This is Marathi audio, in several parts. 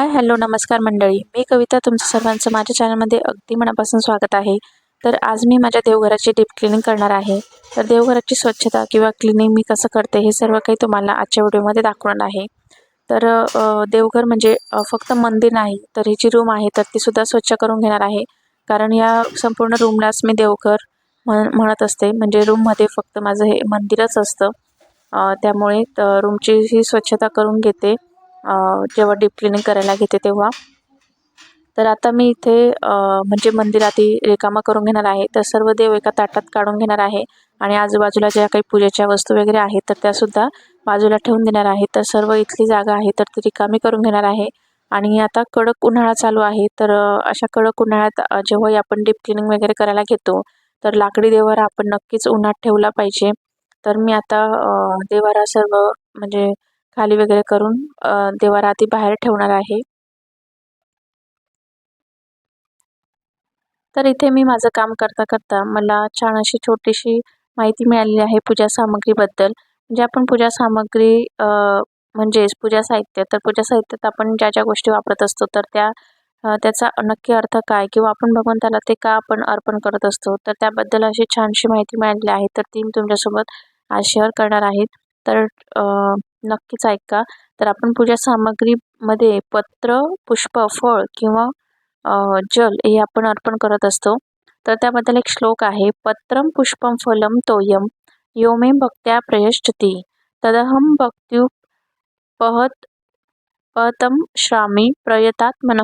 हाय हॅलो नमस्कार मंडळी. मी कविता तुमचं सर्वांचं माझ्या चॅनलमध्ये अगदी मनापासून स्वागत आहे. तर आज मी माझ्या देवघराची डीप क्लिनिंग करणार आहे. तर देवघराची स्वच्छता किंवा क्लिनिंग मी कसं करते हे सर्व काही तुम्हाला आजच्या व्हिडिओमध्ये दाखवणार आहे. तर देवघर म्हणजे फक्त मंदिर नाही तर ही जी रूम आहे तर तीसुद्धा स्वच्छ करून घेणार आहे. कारण या संपूर्ण रूमलाच मी देवघर म्हण म्हणत असते. म्हणजे रूममध्ये फक्त माझं हे मंदिरच असतं. त्यामुळे रूमची ही स्वच्छता करून घेते. जेव्हा डीप क्लिनिंग करायला घेते तेव्हा. तर आता मी इथे म्हणजे मंदिर आधी रिकामा करून घेणार आहे. तर सर्व देव एका ताटात काढून घेणार आहे. आणि आजूबाजूला ज्या काही पूजेच्या वस्तू वगैरे आहेत तर त्यासुद्धा बाजूला ठेवून देणार आहे. तर सर्व इथली जागा आहे तर ती रिकामी करून घेणार आहे. आणि आता कडक उन्हाळा चालू आहे तर अशा कडक उन्हाळ्यात जेव्हाही आपण डीप क्लिनिंग वगैरे करायला घेतो तर लाकडी देवारा आपण नक्कीच उन्हात ठेवला पाहिजे. तर मी आता देवारा सर्व म्हणजे खाली वगैरे करून अ, आधी बाहेर ठेवणार आहे. तर इथे मी माझं काम करता करता मला छान अशी छोटीशी माहिती मिळालेली आहे पूजा सामग्रीबद्दल. म्हणजे आपण पूजा सामग्री म्हणजेच पूजा साहित्य तर पूजा साहित्यात आपण ज्या ज्या गोष्टी वापरत असतो तर त्या त्याचा नक्की अर्थ काय किंवा आपण भगवंताला ते का आपण अर्पण करत असतो तर त्याबद्दल अशी छानशी माहिती मिळालेली आहे. तर ती मी तुमच्यासोबत आज शेअर करणार आहे. तर नक्कीच ऐका. तर आपण पूजा सामग्रीमध्ये पत्र पुष्प फळ किंवा जल हे आपण अर्पण करत असतो. तर त्याबद्दल एक श्लोक आहे पत्रम पुष्पम फलम तोयम यो मे भक्त्या प्रयश्चती तदहम भक्त्युपहत पहतम श्रामी प्रयतात्मन.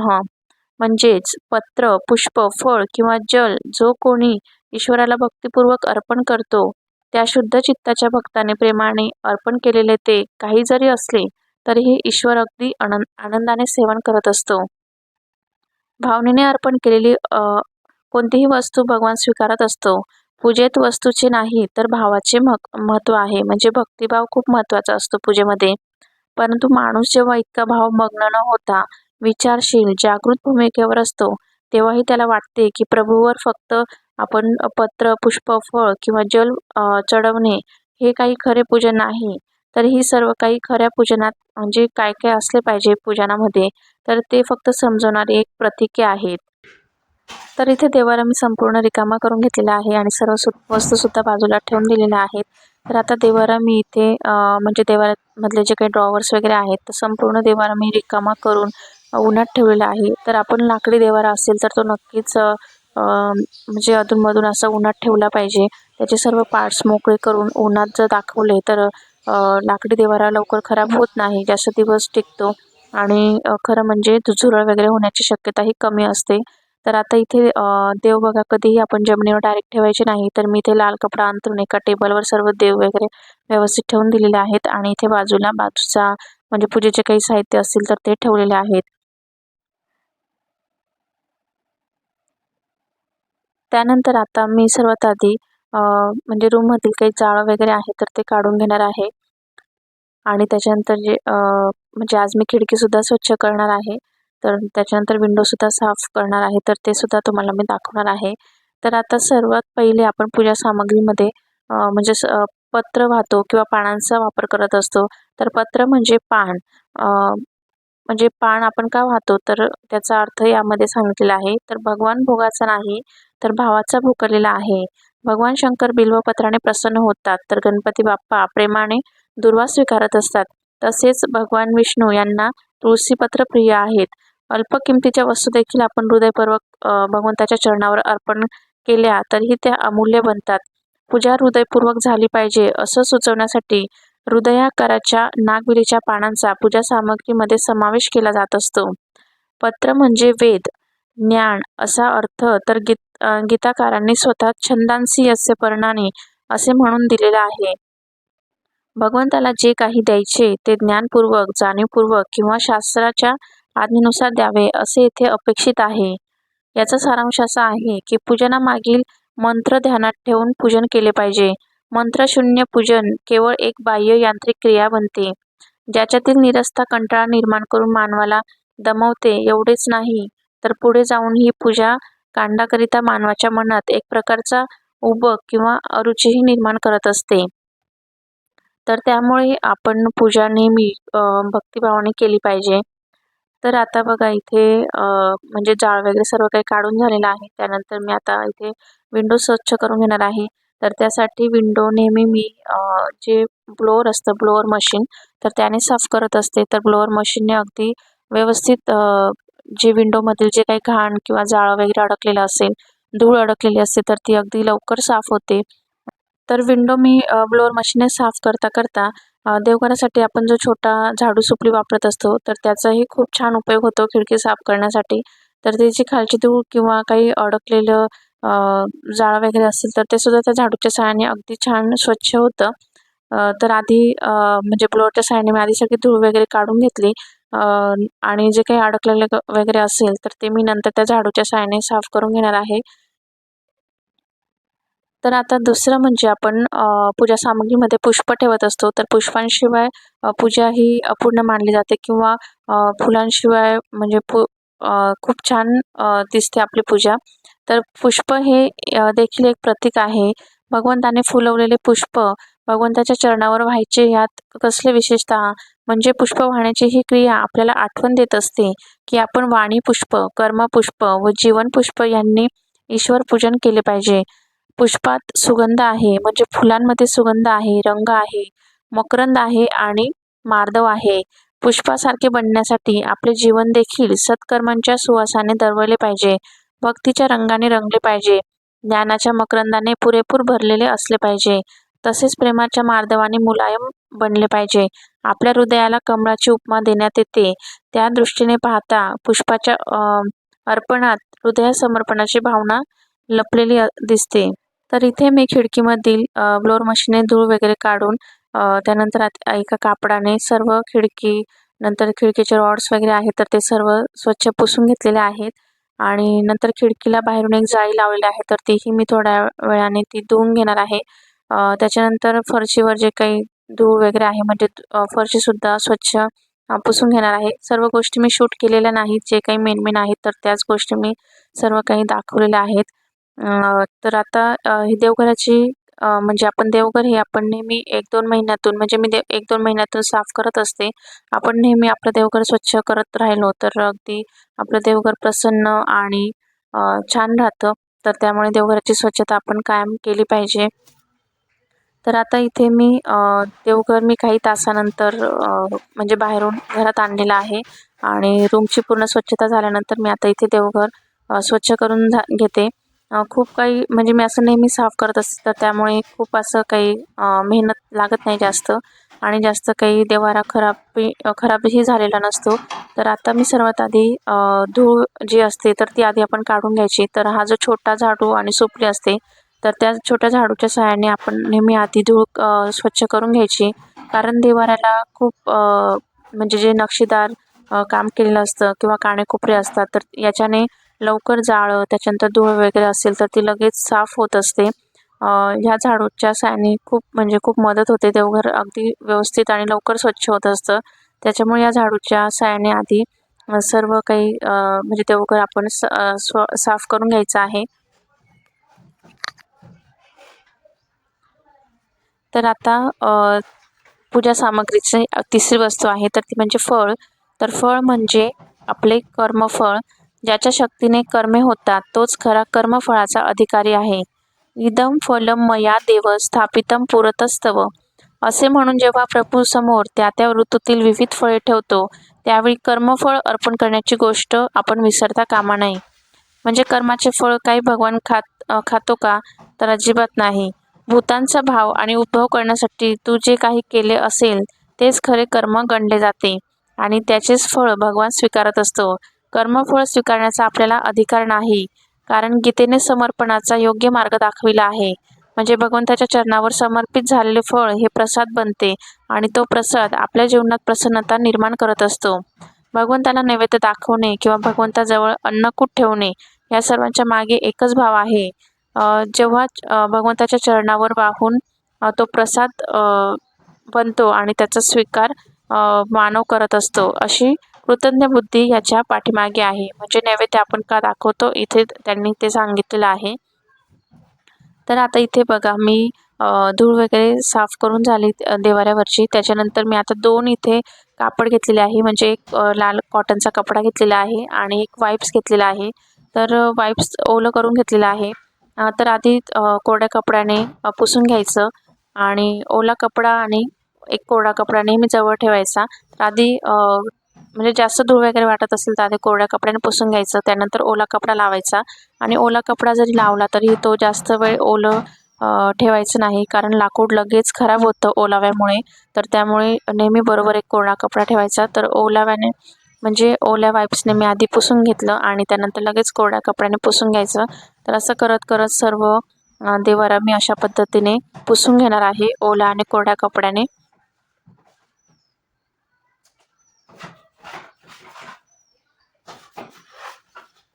म्हणजेच पत्र पुष्प फळ किंवा जल जो कोणी ईश्वराला भक्तिपूर्वक अर्पण करतो त्या शुद्ध चित्ताच्या भक्ताने प्रेमाने अर्पण केलेले ते काही जरी असले तरीही ईश्वर अगदी आनंद आनंदाने सेवन करत असतो. भावनेने अर्पण केलेली कोणतीही वस्तू भगवान स्वीकारत असतो. पूजेत वस्तूचे नाही तर भावाचे मक महत्त्व आहे. म्हणजे भक्तिभाव खूप महत्त्वाचा असतो पूजेमध्ये. परंतु माणूस जेव्हा इतका भाव मग्न न होता विचारशील जागृत भूमिकेवर असतो तेव्हाही त्याला वाटते की प्रभूवर फक्त आपण पत्र पुष्प फळ किंवा जल चढवणे हे काही खरे पूजन नाही. तर ही सर्व काही खऱ्या पूजनात म्हणजे काय काय असले पाहिजे पूजनामध्ये तर ते फक्त समजवणारी एक प्रतीके आहेत. तर इथे देवाला मी संपूर्ण रिकामा करून घेतलेला आहे आणि सर्व वस्तूसुद्धा बाजूला ठेवून दिलेल्या आहेत. तर आता देवाला मी इथे म्हणजे देवारामधले जे काही ड्रॉवर्स वगैरे आहेत तर संपूर्ण देवाला मी रिकामा करून उन्हात ठेवलेला आहे. तर आपण लाकडी देवारा असेल तर तो नक्कीच म्हणजे अधूनमधून असं उन्हात ठेवला पाहिजे. त्याचे सर्व पार्ट्स मोकळे करून उन्हात जर दाखवले तर लाकडी देवारा लवकर खराब होत नाही. जास्त दिवस टिकतो आणि खरं म्हणजे झुरळ वगैरे होण्याची शक्यताही कमी असते. तर आता इथे देव बघा कधीही आपण जमिनीवर डायरेक्ट ठेवायचे नाही तर मी इथे लाल कपडा अंतरून एका टेबलवर सर्व देव वगैरे व्यवस्थित ठेवून दिलेले आहेत. आणि इथे बाजूला बाजूचा म्हणजे पूजेचे काही साहित्य असतील तर ते ठेवलेले आहेत. त्यानंतर आता मी सर्वात आधी म्हणजे रूममधील काही जाळं वगैरे आहे तर ते काढून घेणार आहे. आणि त्याच्यानंतर जे म्हणजे आज मी खिडकीसुद्धा स्वच्छ करणार आहे. तर त्याच्यानंतर विंडोसुद्धा साफ करणार आहे. तर ते सुद्धा तुम्हाला मी दाखवणार आहे. तर आता सर्वात पहिले आपण पूजा सामग्रीमध्ये म्हणजे स पत्र वाहतो किंवा पानांचा वापर करत असतो. तर पत्र म्हणजे पान. म्हणजे पान आपण का वाहतो? तर त्याचा अर्थ यामध्ये सांगितलेला आहे. तर भगवान भोगाचा नाही. तर भावाचा भुकलेला आहे. भगवान शंकर बिल्वपत्राने प्रसन्न होतात तर गणपती बाप्पा प्रेमाने दुर्वा स्वीकारत असतात. तसेच भगवान विष्णू यांना तुळशीपत्र प्रिय आहेत. अल्प किमतीच्या वस्तू देखील आपण हृदयपूर्वक भगवंताच्या चरणावर अर्पण केल्या तरीही त्या अमूल्य बनतात. पूजा हृदयपूर्वक झाली पाहिजे असं सुचवण्यासाठी हृदयाकाराच्या नागविलीच्या पानांचा पूजा सामग्रीमध्ये समावेश केला जात असतो. पत्र म्हणजे वेद ज्ञान असा अर्थ तर गीत गीताकारांनी स्वतः छंदांसी असे पर्णाने असे म्हणून दिलेलं आहे. भगवंताला जे काही द्यायचे ते ज्ञानपूर्वक जाणीवपूर्वक किंवा शास्त्राच्या आज्ञेनुसार द्यावे असे येथे अपेक्षित आहे. याचा सारांश असा आहे की पूजनामागील मंत्र ध्यानात ठेवून पूजन केले पाहिजे. मंत्रशून्य पूजन केवळ एक बाह्य यांत्रिक क्रिया बनते. ज्याच्यातील निरस्ता कंटाळा निर्माण करून मानवाला दमवते एवढेच नाही तर पुढे जाऊन ही पूजा कांडाकरिता मानवाच्या मनात एक प्रकारचा उबक किंवा अरुचीही निर्माण करत असते. तर त्यामुळे आपण पूजा नेहमी भक्तिभावाने केली पाहिजे. तर आता बघा इथे म्हणजे जाळ वगैरे सर्व काही काढून झालेलं आहे. त्यानंतर मी आता इथे विंडो स्वच्छ करून घेणार आहे. तर त्यासाठी विंडो नेहमी मी जे ब्लोअर असतं ब्लोअर मशीन तर त्याने साफ करत असते. तर ब्लोअर मशीनने अगदी व्यवस्थित जे विंडोमधील जे काही घाण किंवा जाळं वगैरे अडकलेलं असेल धूळ अडकलेली असते तर ती अगदी लवकर साफ होते. तर विंडो मी ब्लोअर मशीनने साफ करता करता देवघरासाठी आपण जो छोटा झाडू सुपली वापरत असतो तर त्याचाही खूप छान उपयोग होतो खिडकी साफ करण्यासाठी. तर त्याची खालची धूळ किंवा काही अडकलेलं जाळं वगैरे असेल तर ते सुद्धा त्या झाडूच्या सहाय्याने अगदी छान स्वच्छ होतं. तर आधी म्हणजे ब्लोअरच्या सहाय्याने मी आधी सगळी धूळ वगैरे काढून घेतली. आणि जे काही अडकलेलं वगैरे असेल तर ते मी नंतर त्या झाडूच्या सहाय्याने साफ करून घेणार आहे. तर आता दुसरं म्हणजे आपण पूजा सामग्रीमध्ये पुष्प ठेवत असतो. तर पुष्पांशिवाय पूजा ही अपूर्ण मानली जाते किंवा फुलांशिवाय म्हणजे पु खूप छान दिसते आपली पूजा. तर पुष्प हे देखील एक प्रतीक आहे. भगवंताने फुलवलेले पुष्प भगवंताच्या चरणावर व्हायचे यात कसले विशेषतः? म्हणजे पुष्प वाहण्याची ही क्रिया आपल्याला आठवण देत असते की आपण वाणी पुष्प कर्मपुष्प व जीवन पुष्प यांनी ईश्वर पूजन केले पाहिजे. पुष्पात सुगंध आहे म्हणजे फुलांमध्ये सुगंध आहे रंग आहे मकरंद आहे आणि मार्दव आहे. पुष्पासारखे बनण्यासाठी आपले जीवन देखील सत्कर्मांच्या सुवासाने दरवले पाहिजे. भक्तीच्या रंगाने रंगले पाहिजे. ज्ञानाच्या मकरंदाने पुरेपूर भरलेले असले पाहिजे. तसेच प्रेमाच्या मार्दवाने मुलायम बनले पाहिजे. आपल्या हृदयाला कमळाची उपमा देण्यात येते. त्या दृष्टीने पाहता पुष्पाच्या अर्पणात हृदय समर्पणाची भावना लपलेली दिसते. तर इथे मी खिडकीमधील ब्लोअर मशीनने धूळ वगैरे काढून त्यानंतर एका कापडाने सर्व खिडकी नंतर खिडकीचे रॉड्स वगैरे आहेत तर ते सर्व स्वच्छ पुसून घेतलेले आहेत. आणि नंतर खिडकीला बाहेरून एक जाळी लावलेली आहे तर तीही मी थोड्या वेळाने ती धुवून घेणार आहे. त्याच्यानंतर फरशीवर जे काही धूळ वगैरे आहे म्हणजे फरशीसुद्धा स्वच्छ पुसून घेणार आहे. सर्व गोष्टी मी शूट केलेल्या नाहीत. जे काही मेन मेन आहेत तर त्याच गोष्टी मी सर्व काही दाखवलेल्या आहेत. तर आता ही देवघराची म्हणजे आपण देवघर हे आपण नेहमी एक दोन महिन्यातून म्हणजे मी देव एक दोन महिन्यातून साफ करत असते. आपण नेहमी आपलं देवघर स्वच्छ करत राहिलो तर अगदी आपलं देवघर प्रसन्न आणि छान राहतं. तर त्यामुळे देवघराची स्वच्छता आपण कायम केली पाहिजे. तर आता इथे मी देवघर मी काही तासानंतर म्हणजे बाहेरून घरात आणलेलं आहे आणि रूमची पूर्ण स्वच्छता झाल्यानंतर मी आता इथे देवघर स्वच्छ करून झा घेते. खूप काही म्हणजे मी असं नेहमी साफ करत असते तर त्यामुळे खूप असं काही मेहनत लागत नाही जास्त आणि जास्त काही देवारा खराबी खराबही झालेला नसतो. तर आता मी सर्वात आधी धूळ जी असते तर ती आधी आपण काढून घ्यायची. तर हा जो छोटा झाडू आणि सुपली असते तर त्या छोट्या झाडूच्या सहाय्याने आपण नेहमी आधी धूळ स्वच्छ करून घ्यायची. कारण देवाऱ्याला खूप म्हणजे जे नक्षीदार काम केलेलं असतं किंवा काणेकोपरे असतात तर याच्याने लवकर जाळं त्याच्यानंतर धूळ वगैरे असेल तर ती लगेच साफ होत असते. ह्या झाडूच्या सहाय्याने खूप म्हणजे खूप मदत होते. देवघर अगदी व्यवस्थित आणि लवकर स्वच्छ होत असतं. त्याच्यामुळे या झाडूच्या सहाय्याने आधी सर्व काही म्हणजे देवघर आपण स स्व साफ करून घ्यायचं आहे. तर आता पूजा सामग्रीची तिसरी वस्तू आहे तर ती म्हणजे फळ. तर फळ म्हणजे आपले कर्मफळ. ज्याच्या शक्तीने कर्मे होतात तोच खरा कर्मफळाचा अधिकारी आहे. इदम फलम मया देव स्थापितम पुरतस्तव. असे म्हणून जेव्हा प्रभू समोर त्या त्या ऋतूतील विविध फळे ठेवतो त्यावेळी कर्मफळ अर्पण करण्याची गोष्ट आपण विसरता कामा नये. म्हणजे कर्माचे फळ काही भगवान खात खातो का? तर अजिबात नाही. भूतांचा भाव आणि उद्भव करण्यासाठी तू जे काही केले असेल तेच खरे कर्म गणले जाते. आणि त्याचेच फळ भगवान स्वीकारत असतो. कर्मफळ स्वीकारण्याचा आपल्याला अधिकार नाही कारण गीतेने समर्पणाचा योग्य मार्ग दाखविला आहे. म्हणजे भगवंताच्या चरणावर समर्पित झालेले फळ हे प्रसाद बनते आणि तो प्रसाद आपल्या जीवनात प्रसन्नता निर्माण करत असतो. भगवंताला नैवेद्य दाखवणे किंवा भगवंताजवळ अन्नकूट ठेवणे या सर्वांच्या मागे एकच भाव आहे. जेव्हा भगवंताच्या चरणावर वाहून तो प्रसाद बनतो आणि त्याचा स्वीकार मानव करत असतो अशी कृतज्ञ बुद्धी याच्या पाठीमागे आहे. म्हणजे नैवेद्य आपण का दाखवतो? इथे त्यांनी ते सांगितलेलं आहे. तर आता इथे बघा मी धूळ वगैरे साफ करून झाली देवाऱ्यावरची. त्याच्यानंतर मी आता दोन इथे कापड घेतलेले आहे. म्हणजे एक लाल कॉटनचा कपडा घेतलेला आहे आणि एक वाईप्स घेतलेला आहे. तर वाईप्स ओलं करून घेतलेलं आहे. तर आधी कोरड्या कपड्याने पुसून घ्यायचं आणि ओला कपडा आणि एक कोरडा कपडा नेहमी जवळ ठेवायचा. तर आधी म्हणजे जास्त धूळ वगैरे वाटत असेल तर आधी कोरड्या कपड्याने पुसून घ्यायचं. त्यानंतर ओला कपडा लावायचा आणि ओला कपडा जरी लावला तरी तो जास्त वेळ ओलं ठेवायचं नाही. कारण लाकूड लगेच खराब होतं ओलाव्यामुळे. तर त्यामुळे नेहमी बरोबर एक कोरडा कपडा ठेवायचा. तर ओलाव्याने म्हणजे ओल्या वाईप्सने मी आधी पुसून घेतलं आणि त्यानंतर लगेच कोरड्या कपड्याने पुसून घ्यायचं. तर असं करत करत सर्व देवारा मी अशा पद्धतीने पुसून घेणार आहे. ओला आणि कोरड्या कपड्याने.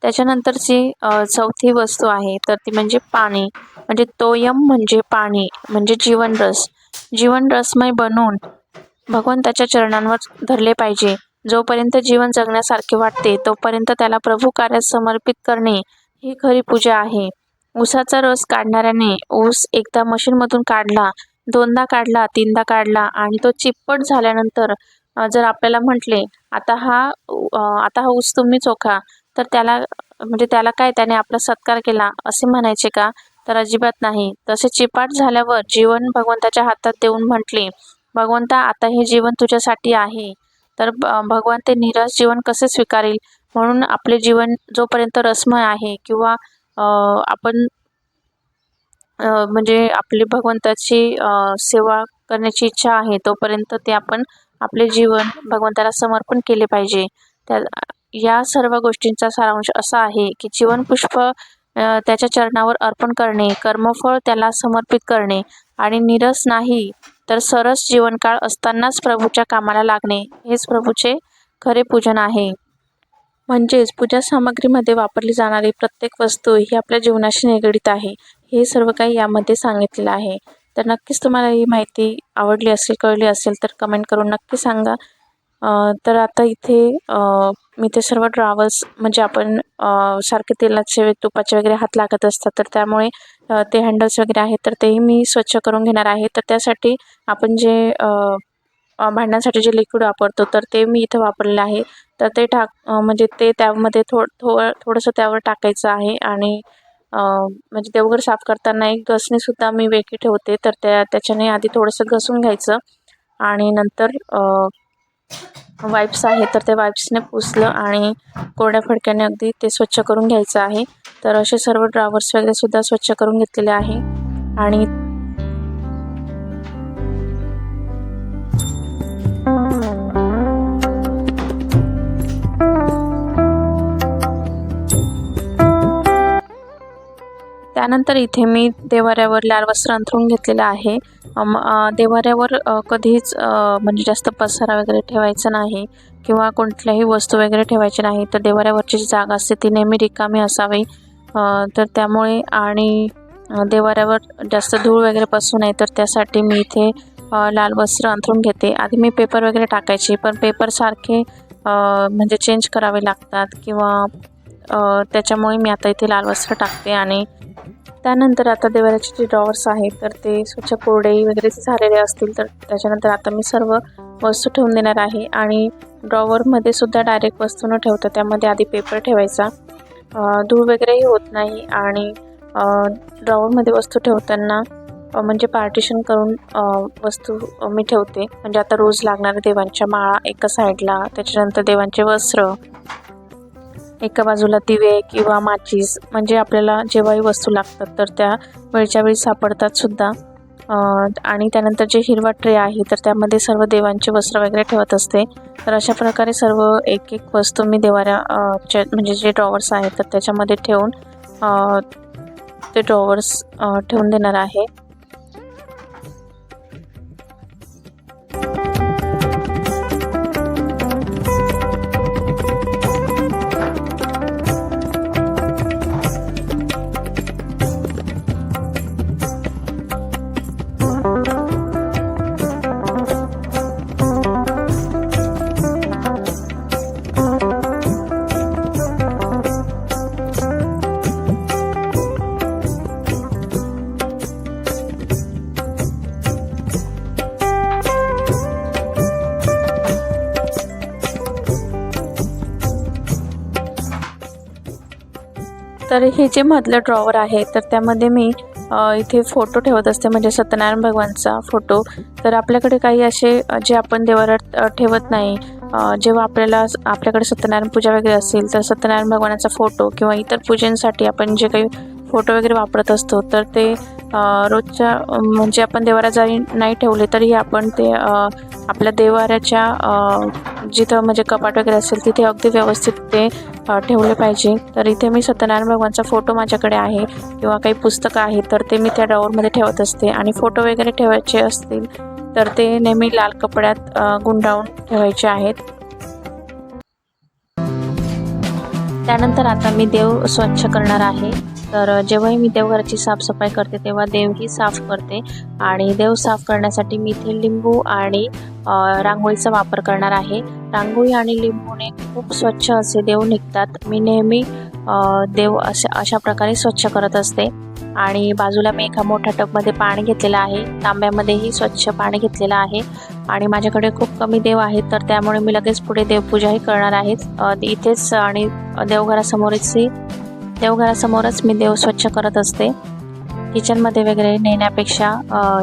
त्याच्यानंतरची चौथी वस्तू आहे तर ती म्हणजे पाणी. म्हणजे तोयम म्हणजे पाणी म्हणजे जीवनरस जीवनरसमय बनून भगवंताच्या चरणांवर धरले पाहिजे. जोपर्यंत जीवन जगण्यासारखे वाटते तोपर्यंत त्याला प्रभू कार्यात समर्पित करणे ही खरी पूजा आहे. ऊसाचा रस काढणाऱ्याने ऊस एकदा मशीनमधून काढला दोनदा काढला तीनदा काढला आणि तो चिप्पट झाल्यानंतर जर आपल्याला म्हटले आता हा आता हा ऊस तुम्ही चोखा तर त्याला म्हणजे त्याला काय त्याने आपला सत्कार केला असे म्हणायचे का? तर अजिबात नाही. तसे चिपाट झाल्यावर जीवन भगवंताच्या हातात देऊन म्हटले भगवंता आता हे जीवन तुझ्यासाठी आहे. तर भगवान ते निराश जीवन कसे स्वीकारेल? म्हणून आपले जीवन जोपर्यंत रसमय आहे किंवा आपण म्हणजे आपली भगवंताची सेवा करण्याची इच्छा आहे तोपर्यंत ते आपण आपले जीवन भगवंताला समर्पण केले पाहिजे. त्या या सर्व गोष्टींचा सारांश असा आहे की जीवनपुष्प त्याच्या चरणावर अर्पण करणे कर्मफळ त्याला समर्पित करणे आणि निरस नाही तर सरस जीवनकाळ असतानाच प्रभूच्या कामाला लागणे हेच प्रभूचे खरे पूजन आहे. म्हणजेच पूजा सामग्रीमध्ये वापरली जाणारी प्रत्येक वस्तू ही आपल्या जीवनाशी निगडीत आहे. हे सर्व काही यामध्ये सांगितलेलं आहे. तर नक्कीच तुम्हाला ही माहिती आवडली असेल कळली असेल तर कमेंट करून नक्की सांगा. तर आता इथे मी ते सर्व ड्रावर्स म्हणजे आपण सारखे तेलाचे तुपाचे वगैरे हात लागत असतात तर त्यामुळे ते हँडल्स वगैरे आहेत तर तेही मी स्वच्छ करून घेणार आहे. तर त्यासाठी आपण जे भांडण्यासाठी भांड्यांसाठी जे लिक्विड वापरतो तर ते मी इथं वापरलेलं आहे. तर ते टाक म्हणजे ते त्यामध्ये थो थो थोडंसं त्यावर टाकायचं आहे आणि म्हणजे ते वगैरे साफ करताना एक घसणीसुद्धा मी वेगळी ठेवते. तर त्या त्याच्याने आधी थोडंसं घसून घ्यायचं आणि नंतर वाईप्स आहे तर त्या वाईप्सने पुसलं आणि कोरड्या फडक्याने अगदी ते स्वच्छ करून घ्यायचं आहे. तर असे सर्व ड्रावर्स वगैरे सुद्धा स्वच्छ करून घेतलेले आहे आणि त्यानंतर इथे मी देवाऱ्यावर लाल वस्त्र अंथरून घेतलेलं आहे. देवाऱ्यावर कधीच म्हणजे जास्त पसारा वगैरे ठेवायचा नाही किंवा कोणत्याही वस्तू वगैरे ठेवायची नाही तर देवाऱ्यावरची जी जागा असते ती नेहमी रिकामी असावी. तर त्यामुळे आणि देवाऱ्यावर जास्त धूळ वगैरे पसू नये तर त्यासाठी मी इथे लाल वस्त्र अंथरून घेते. आधी मी पेपर वगैरे टाकायचे पण पेपरसारखे म्हणजे चेंज करावे लागतात किंवा त्याच्यामुळे मी आता इथे लाल वस्त्र टाकते आणि त्यानंतर आता देवाऱ्याचे जे ड्रॉवर्स आहेत तर ते स्वच्छ कोरडे वगैरे झालेले असतील तर त्याच्यानंतर आता मी सर्व वस्तू ठेवून देणार आहे. आणि ड्रॉवरमध्ये सुद्धा डायरेक्ट वस्तू न ठेवता त्यामध्ये आधी पेपर ठेवायचा. धूळ वगैरेही होत नाही आणि ड्रॉवरमध्ये वस्तू ठेवताना म्हणजे पार्टिशन करून वस्तू मी ठेवते. म्हणजे आता रोज लागणाऱ्या देवांच्या माळा एका साईडला त्याच्यानंतर देवांचे वस्त्र एका बाजूला दिवे किंवा माचीस. म्हणजे आपल्याला जेव्हाही वस्तू लागतात तर त्या वेळच्या वेळी सापडतात सुद्धा. आणि त्यानंतर जे हिरवा ट्रे आहे तर त्यामध्ये सर्व देवांचे वस्त्र वगैरे ठेवत असते. तर अशा प्रकारे सर्व एक एक वस्तू मी देवाऱ्या म्हणजे जे ड्रॉवर्स आहेत तर त्याच्यामध्ये ठेवून ते ड्रॉवर्स ठेवून देणार आहे. तर हे जे मधलं ड्रॉवर आहे तर त्यामध्ये मी इथे फोटो ठेवत असते. म्हणजे सत्यनारायण भगवानचा फोटो तर आपल्याकडे काही असे जे आपण देवारात ठेवत नाही जेव्हा आपल्याला आपल्याकडे सत्यनारायण पूजा वगैरे असेल तर सत्यनारायण भगवानाचा फोटो किंवा इतर पूजेंसाठी आपण जे काही फोटो वगैरे वापरत असतो तर ते रोजच्या म्हणजे आपण देवाला जरी नाही ठेवले तरी आपण ते आपल्या देवाऱ्याच्या जिथं म्हणजे कपाट वगैरे असेल तिथे अगदी व्यवस्थित ते ठेवले पाहिजे. तर इथे मी सत्यनारायण भगवानचा फोटो माझ्याकडे आहे किंवा काही पुस्तकं आहेत तर ते मी त्या ड्रॉवरमध्ये ठेवत असते. आणि फोटो वगैरे ठेवायचे असतील तर ते नेहमी लाल कपड्यात गुंडाळून ठेवायचे आहेत. त्यानंतर आता मी देव स्वच्छ करणार आहे. तर जेव्हाही मी देवघराची साफसफाई करते तेव्हा देवही साफ करते. आणि देव साफ करण्यासाठी मी इथे लिंबू आणि रांगोळीचा वापर करणार आहे. रांगोळी आणि लिंबूने खूप स्वच्छ असे देव निघतात. मी नेहमी देव अशा अशा प्रकारे स्वच्छ करत असते. आणि बाजूला मी एका मोठ्या टबमध्ये पाणी घेतलेलं आहे. तांब्यामध्येही स्वच्छ पाणी घेतलेलं आहे. आणि माझ्याकडे खूप कमी देव आहेत तर त्यामुळे मी लगेच पुढे देवपूजाही करणार आहे. इथेच आणि देवघरासमोरच देवघरासमोरच मी देव स्वच्छ करत असते. किचनमध्ये वगैरे नेण्यापेक्षा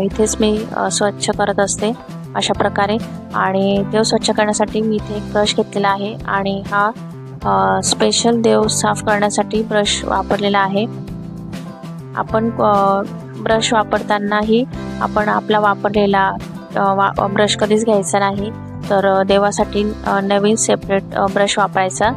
इथेच मी स्वच्छ करत असते अशा प्रकारे. आणि देव स्वच्छ करण्यासाठी मी इथे एक ब्रश घेतलेला आहे आणि हा स्पेशल देव साफ करण्यासाठी ब्रश वापरलेला आहे. आपण ब्रश वापरतानाही आपण आपला वापरलेला वा ब्रश कधीच घ्यायचा नाही. तर देवासाठी नवीन सेपरेट ब्रश वापरायचा.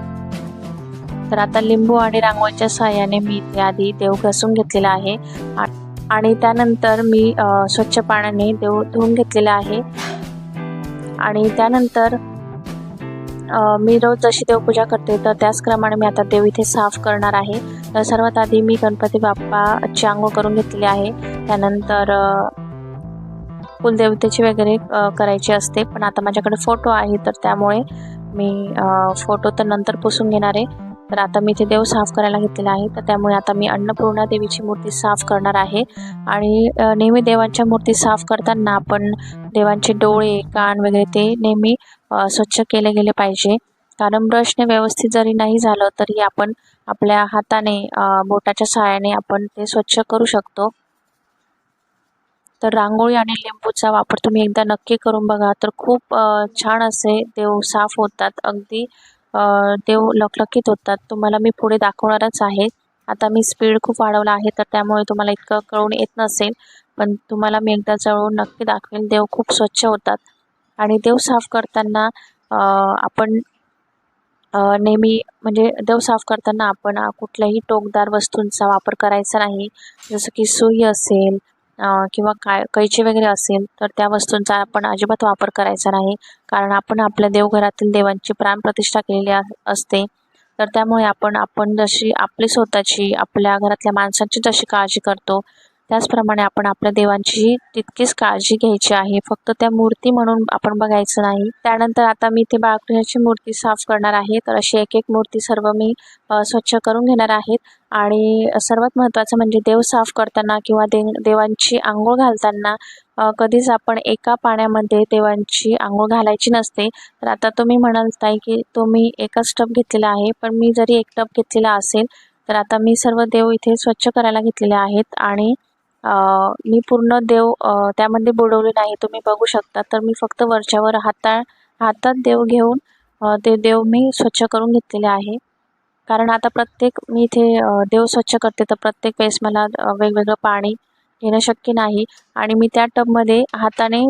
तर आता लिंबू आणि रांगोळीच्या सहाय्याने मी इथे आधी देव घासून घेतलेला आहे. आ- आणि त्यानंतर मी स्वच्छ पाण्याने देव धुवून घेतलेला आहे. आणि त्यानंतर मी रोज जशी देवपूजा करते तर त्याचप्रमाणे मी आता देव इथे साफ करणार आहे. तर सर्वात आधी मी गणपती बाप्पाची आंघोळ करून घेतलेली आहे. त्यानंतर कुलदेवतेची वगैरे करायची असते. पण आता माझ्याकडे फोटो आहे तर त्यामुळे मी फोटो तर नंतर पुसून घेणार आहे. तर आता मी ते देव साफ करायला घेतलेला आहे. तर त्यामुळे आता मी अन्नपूर्णा देवीची मूर्ती साफ करणार आहे. आणि नेहमी देवांच्या मूर्ती साफ करताना आपण देवांचे डोळे कान वगैरे ते नेहमी स्वच्छ केले गेले पाहिजे. कारण ब्रशने व्यवस्थित जरी नाही झालं तरी आपण आपल्या हाताने बोटाच्या सहाय्याने आपण ते स्वच्छ करू शकतो. तर रांगोळी आणि लिंबूचा वापर तुम्ही एकदा नक्की करून बघा. तर खूप छान असे देव साफ होतात. अगदी ते देव लखलखीत होतात. तुम्हाला मी पुढे दाखवणारच आहे. आता मी स्पीड खूप वाढवला आहे तर त्यामुळे तुम्हाला इतकं कळून येत नसेल. पण तुम्हाला मी एकदा जवळून नक्की दाखवेल देव खूप स्वच्छ होतात. आणि देव साफ करताना आपण नेहमी म्हणजे देव साफ करताना आपण कुठल्याही टोकदार वस्तूंचा वापर करायचा नाही. जसं की सुई असेल किंवा काय कैची वगैरे असेल तर त्या वस्तूंचा आपण अजिबात वापर करायचा नाही. कारण आपण आपल्या देवघरातील देवांची प्राणप्रतिष्ठा केलेली असते. तर त्यामुळे आपण आपण जशी आपली स्वतःची आपल्या घरातल्या माणसांची जशी काळजी करतो त्याचप्रमाणे आपण आपल्या देवांची तितकीच काळजी घ्यायची आहे. फक्त त्या मूर्ती म्हणून आपण बघायचं नाही. त्यानंतर आता मी ते बाळकृष्णाची मूर्ती साफ करणार आहे. तर अशी एक एक मूर्ती सर्व मी स्वच्छ करून घेणार आहेत आणि सर्वात महत्त्वाचं म्हणजे देव साफ करताना किंवा दे देवांची आंघोळ घालताना कधीच आपण एका पाण्यामध्ये देवांची आंघोळ घालायची नसते. तर आता तुम्ही म्हणाल ताई की तुम्ही एकच टप घेतलेला आहे. पण मी जरी एक टब घेतलेला असेल तर आता मी सर्व देव इथे स्वच्छ करायला घेतलेले आहेत. आणि मी पूर्ण देव त्यामध्ये बुडवले नाही. तुम्ही बघू शकता. तर मी फक्त वरच्यावर हाता हातात देव घेऊन ते देव मी स्वच्छ करून घेतलेले आहे. कारण आता प्रत्येक मी इथे देव स्वच्छ करते तर प्रत्येक वेळेस मला वेगवेगळं पाणी घेणं शक्य नाही. आणि मी त्या टबमध्ये हाताने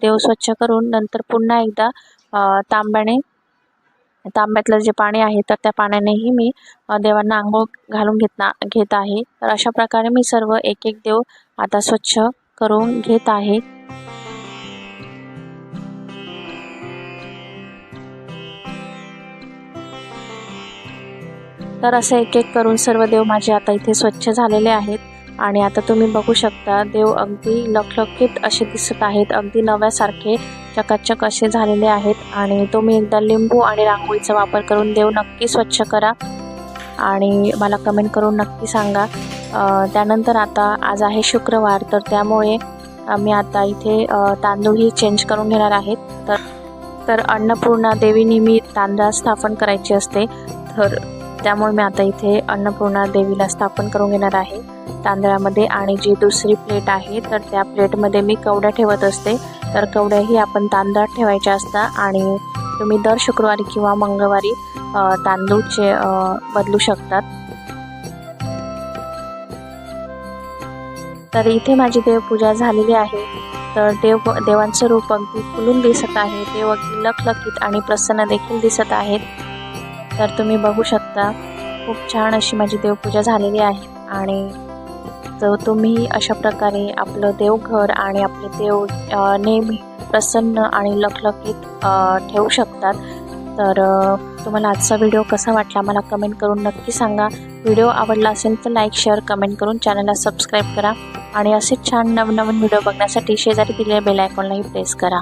देव स्वच्छ करून नंतर पुन्हा एकदा तांब्याने तांब्यातलं जे पाणी आहे तर त्या पाण्यानेही मी देवांना आंघोळ घालून घेतना घेत आहे. तर अशा प्रकारे मी सर्व एक एक देव आता स्वच्छ करून घेत आहे. तर असं एक एक करून सर्व देव माझे आता इथे स्वच्छ झालेले आहेत. आणि आता तुम्ही बघू शकता देव अगदी लखलखीत असे दिसत आहेत. अगदी नव्यासारखे चकाचक असे झालेले आहेत आणि तुम्ही एकदा लिंबू आणि रांगोळीचा वापर करून देव नक्की स्वच्छ करा. आणि मला कमेंट करून नक्की सांगा. त्यानंतर आता आज आहे शुक्रवार तर त्यामुळे मी आता इथे तांदूळही चेंज करून घेणार आहेत. तर तर अन्नपूर्णा देवीने मी तांदळा स्थापन करायची असते. तर त्यामुळे मी आता इथे अन्नपूर्णा देवीला स्थापन करून घेणार आहे. तांदळामध्ये आणि जी दुसरी प्लेट आहे तर त्या प्लेटमध्ये मी कवड्या ठेवत असते. तर कवड्याही आपण तांदळात ठेवायच्या असतात आणि तुम्ही दर शुक्रवारी किंवा मंगळवारी तांदूळचे बदलू शकतात. तर इथे माझी देवपूजा झालेली आहे. तर देव देवांचं रूप अगदी फुलून दिसत आहे. देव अगदी लखलखीत आणि प्रसन्न देखील दिसत आहेत. तर तुम्ही बघू शकता खूप छान अशी माझी देवपूजा झालेली आहे. आणि तर तुम्ही अशा प्रकारे आपलं देवघर आणि आपले देव नेहमी प्रसन्न आणि लखलखीत ठेवू शकतात. तर तुम्हाला आजचा व्हिडिओ कसा वाटला मला कमेंट करून नक्की सांगा. व्हिडिओ आवडला असेल तर लाईक शेअर कमेंट करून चॅनलला सबस्क्राईब करा. आणि असेच छान नवनवीन व्हिडिओ बघण्यासाठी शेजारी दिलेल्या बेल आयकॉनलाही प्रेस करा.